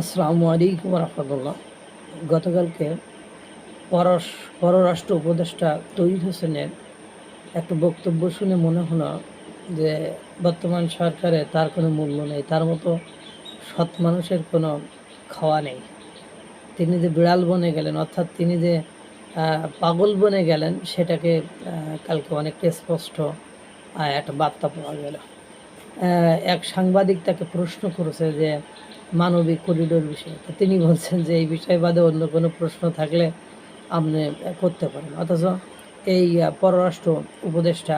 আসসালামু আলাইকুম রহমতুল্লাহ। গতকালকে পররাষ্ট্র উপদেষ্টা তৈর হোসেনের একটা বক্তব্য শুনে মনে হলো যে, বর্তমান সরকারে তার কোনো মূল্য নেই, তার মতো সৎ মানুষের কোনো খাওয়া নেই। তিনি যে বিড়াল বনে গেলেন, অর্থাৎ তিনি যে পাগল বনে গেলেন, সেটাকে কালকে অনেকটা স্পষ্ট একটা বার্তা পাওয়া গেল। এক সাংবাদিক তাকে প্রশ্ন করেছে যে মানবিক করিডোর বিষয়ে। তো তিনি বলছেন যে এই বিষয় বাদে অন্য কোনো প্রশ্ন থাকলে আপনি করতে পারেন। অথচ এই পররাষ্ট্র উপদেষ্টা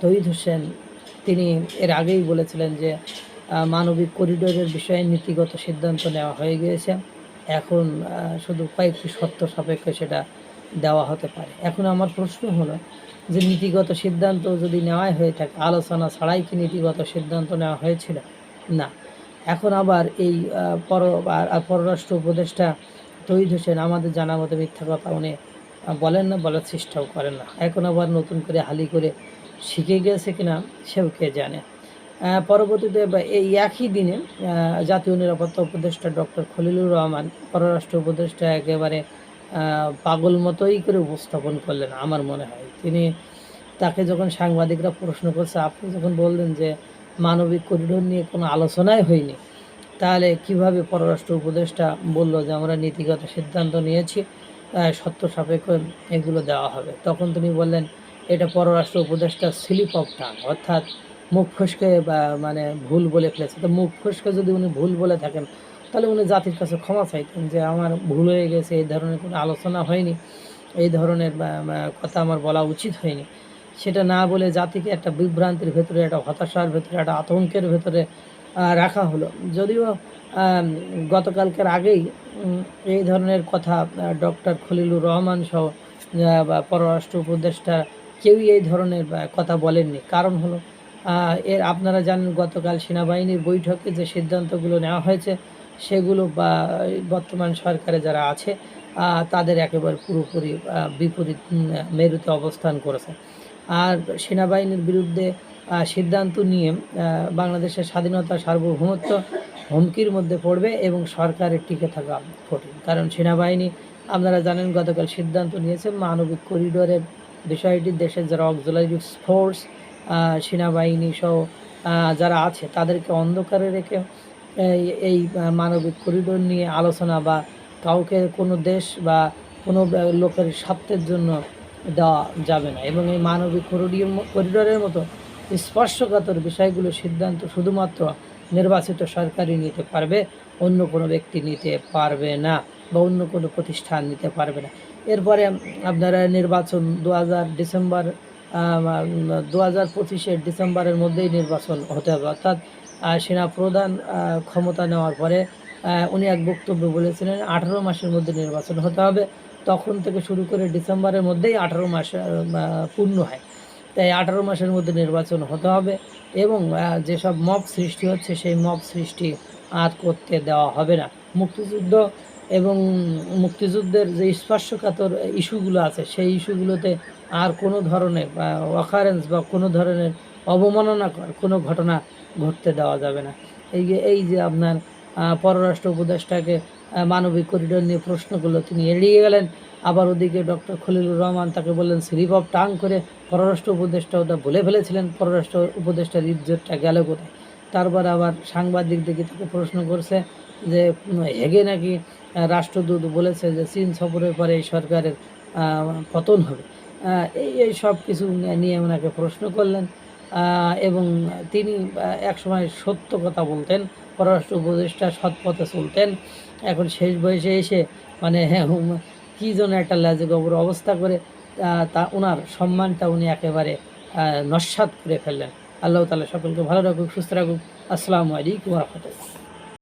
তহিদ হোসেন, তিনি এর আগেই বলেছিলেন যে মানবিক করিডোরের বিষয়ে নীতিগত সিদ্ধান্ত নেওয়া হয়ে গিয়েছে। এখন শুধু কয়েকটি শর্ত সাপেক্ষে সেটা দেওয়া হতে পারে। এখন আমার প্রশ্ন হলো যে নীতিগত সিদ্ধান্ত যদি নেওয়াই হয়ে থাকে, আলোচনা ছাড়াই কি নীতিগত সিদ্ধান্ত নেওয়া হয়েছিল? না। এখন আবার এই পর পররাষ্ট্র উপদেষ্টা তৈরি হোসেন আমাদের জানা মতো মিথ্যা কথা উনি বলেন না, বলার চেষ্টাও করেন না। এখন আবার নতুন করে হালি করে শিখে গেছে কিনা, সেও কে জানে। পরবর্তীতে এই একই দিনে জাতীয় নিরাপত্তা উপদেষ্টা ডক্টর খলিলুর রহমান পররাষ্ট্র উপদেষ্টা একেবারে পাগল মতোই করে উপস্থাপন করলেন, আমার মনে হয়। তিনি তাকে যখন সাংবাদিকরা প্রশ্ন করছে, আপনি যখন বললেন যে মানবিক করিডোর নিয়ে কোনো আলোচনাই হয়নি। তাহলে কীভাবে পররাষ্ট্র উপদেষ্টা বলল যে আমরা নীতিগত সিদ্ধান্ত নিয়েছি সত্য সাপেক্ষ এগুলো দেওয়া হবে? তখন তিনি বললেন, এটা পররাষ্ট্র উপদেষ্টা স্লিপ অফ টাং, অর্থাৎ মুখ ফসকে মানে ভুল বলে ফেলেছে। তো মুখ ফসকে যদি উনি ভুল বলে থাকেন, তাহলে উনি জাতির কাছে ক্ষমা চাইতেন যে আমার ভুল হয়ে গেছে, এই ধরনের কোনো আলোচনা হয়নি, এই ধরনের কথা আমার বলা উচিত হয়নি। সেটা না বলে জাতিকে একটা বিভ্রান্তির ভেতরে, একটা হতাশার ভেতরে, একটা আতঙ্কের ভেতরে রাখা হলো। যদিও গতকালকের আগেই এই ধরনের কথা ডক্টর খলিলুর রহমান সহ বা পররাষ্ট্র উপদেষ্টা কেউই এই ধরনের কথা বলেননি। কারণ হলো এর আপনারা জানেন গতকাল সেনাবাহিনীর বৈঠকে যে সিদ্ধান্তগুলো নেওয়া হয়েছে, সেগুলো বা, বর্তমান সরকারে যারা আছে তাদের একেবারে পুরোপুরি বিপরীত মেরুতে অবস্থান করেছে। আর সেনাবাহিনীর বিরুদ্ধে সিদ্ধান্ত নিয়ে বাংলাদেশের স্বাধীনতা সার্বভৌমত্ব হুমকির মধ্যে পড়বে এবং সরকারের টিকে থাকা কঠিন। কারণ সেনাবাহিনী, আপনারা জানেন, গতকাল সিদ্ধান্ত নিয়েছে মানবিক করিডোরের বিষয়টি, দেশের যারা অক্সিলারি ফোর্স সেনাবাহিনী সহ যারা আছে, তাদেরকে অন্ধকারে রেখে, এই এই মানবিক করিডোর নিয়ে আলোচনা বা কাউকে কোনো দেশ বা কোনো লোকের স্বার্থের জন্য দেওয়া যাবে না। এবং এই মানবিক করিডোর করিডোরের মতো স্পর্শকাতর বিষয়গুলো সিদ্ধান্ত শুধুমাত্র নির্বাচিত সরকারই নিতে পারবে, অন্য কোনো ব্যক্তি নিতে পারবে না বা অন্য কোনো প্রতিষ্ঠান নিতে পারবে না। এরপরে আপনারা নির্বাচন দু হাজার ডিসেম্বর দু হাজার পঁচিশের ডিসেম্বরের মধ্যেই নির্বাচন হতে হবে। অর্থাৎ সেনা প্রধান ক্ষমতা নেওয়ার পরে উনি এক বক্তব্য বলেছিলেন, আঠারো মাসের মধ্যে নির্বাচন হতে হবে। তখন থেকে শুরু করে ডিসেম্বরের মধ্যেই আঠারো মাস পূর্ণ হয়। তাই আঠারো মাসের মধ্যে নির্বাচন হতে হবে এবং যেসব মব সৃষ্টি হচ্ছে সেই মব সৃষ্টি আর করতে দেওয়া হবে না। মুক্তিযুদ্ধ এবং মুক্তিযুদ্ধের যে স্পর্শকাতর ইস্যুগুলো আছে, সেই ইস্যুগুলোতে আর কোনো ধরনের অকারেন্স বা কোনো ধরনের অবমাননাকর কোনো ঘটনা ঘটতে দেওয়া যাবে না। এই যে এই যে আপনার পররাষ্ট্র উপদেষ্টাকে মানবিক করিডোর নিয়ে প্রশ্নগুলো তিনি এড়িয়ে গেলেন। আবার ওদিকে ডক্টর খলিলুর রহমান তাকে বললেন স্লিপ অফ টাং করে পররাষ্ট্র উপদেষ্টা ওটা বলে ফেলেছিলেন। পররাষ্ট্র উপদেষ্টার ইজ্জতটা গেল কোথায়? তারপর আবার সাংবাদিক দিকে তাকে প্রশ্ন করছে যে হেগে নাকি রাষ্ট্রদূত বলেছে যে, চীন সফরের পরে এই সরকারের পতন হবে। এই এই সব কিছু নিয়ে ওনাকে প্রশ্ন করলেন। এবং তিনি একসময় সত্য কথা বলতেন। পররাষ্ট্র উপদেষ্টা সৎ পথে চলতেন। এখন শেষ বয়সে এসে মানে হ্যাঁ কী যেন একটা লাজে গবর অবস্থা করে তা ওনার সম্মানটা উনি একেবারে নস্বাত করে ফেললেন। আল্লাহ তালা সকলকে ভালো রাখুক, সুস্থ রাখুক। আসসালামু আলাইকুম রহমতুল্লাহ।